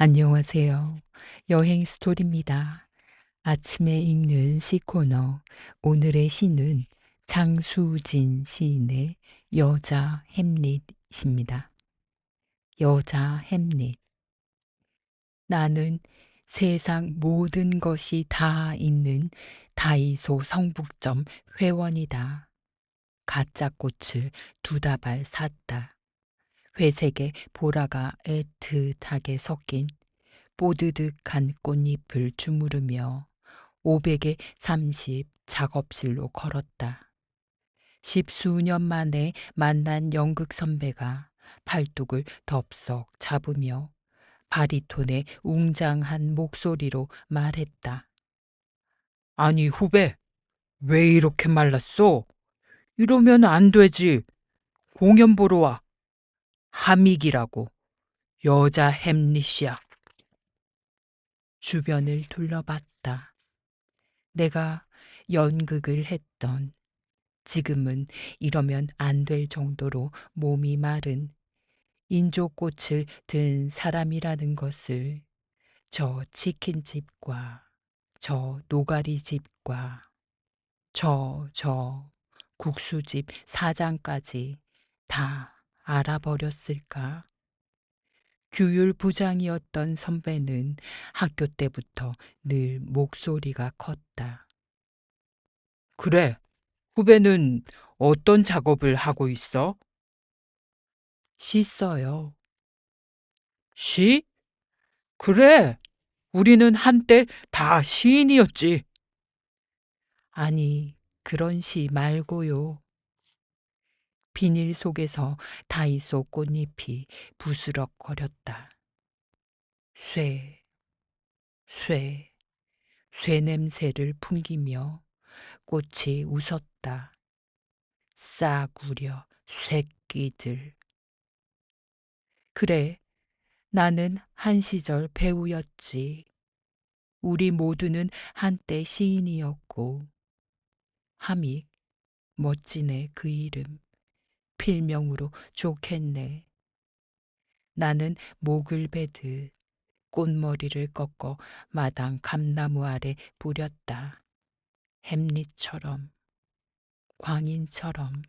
안녕하세요. 여행 스토리입니다. 아침에 읽는 시 코너. 오늘의 시는 장수진 시인의 여자 햄릿입니다. 여자 햄릿. 나는 세상 모든 것이 다 있는 다이소 성북점 회원이다. 가짜 꽃을 두 다발 샀다. 회색의 보라가 애틋하게 섞인 뽀드득한 꽃잎을 주무르며 500에 30 작업실로 걸었다. 십수년 만에 만난 연극 선배가 팔뚝을 덥석 잡으며 바리톤의 웅장한 목소리로 말했다. 아니, 후배, 왜 이렇게 말랐어? 이러면 안 되지. 공연 보러 와. 하믹이라고. 여자 햄릿이야. 주변을 둘러봤다. 내가 연극을 했던 지금은 이러면 안 될 정도로 몸이 마른 인조꽃을 든 사람이라는 것을 저 치킨집과 저 노가리집과 저, 저 국수집 사장까지 다 알아버렸을까? 규율 부장이었던 선배는 학교 때부터 늘 목소리가 컸다. 그래, 후배는 어떤 작업을 하고 있어? 씻어요. 시? 그래, 우리는 한때 다 시인이었지. 아니, 그런 시 말고요. 비닐 속에서 다이소 꽃잎이 부스럭거렸다. 쇠, 쇠, 쇠 냄새를 풍기며 꽃이 웃었다. 싸구려 쇠끼들. 그래, 나는 한 시절 배우였지. 우리 모두는 한때 시인이었고, 하믹, 멋지네 그 이름. 필명으로 좋겠네. 나는 목을 베듯 꽃머리를 꺾어 마당 감나무 아래 뿌렸다. 햄릿처럼, 광인처럼.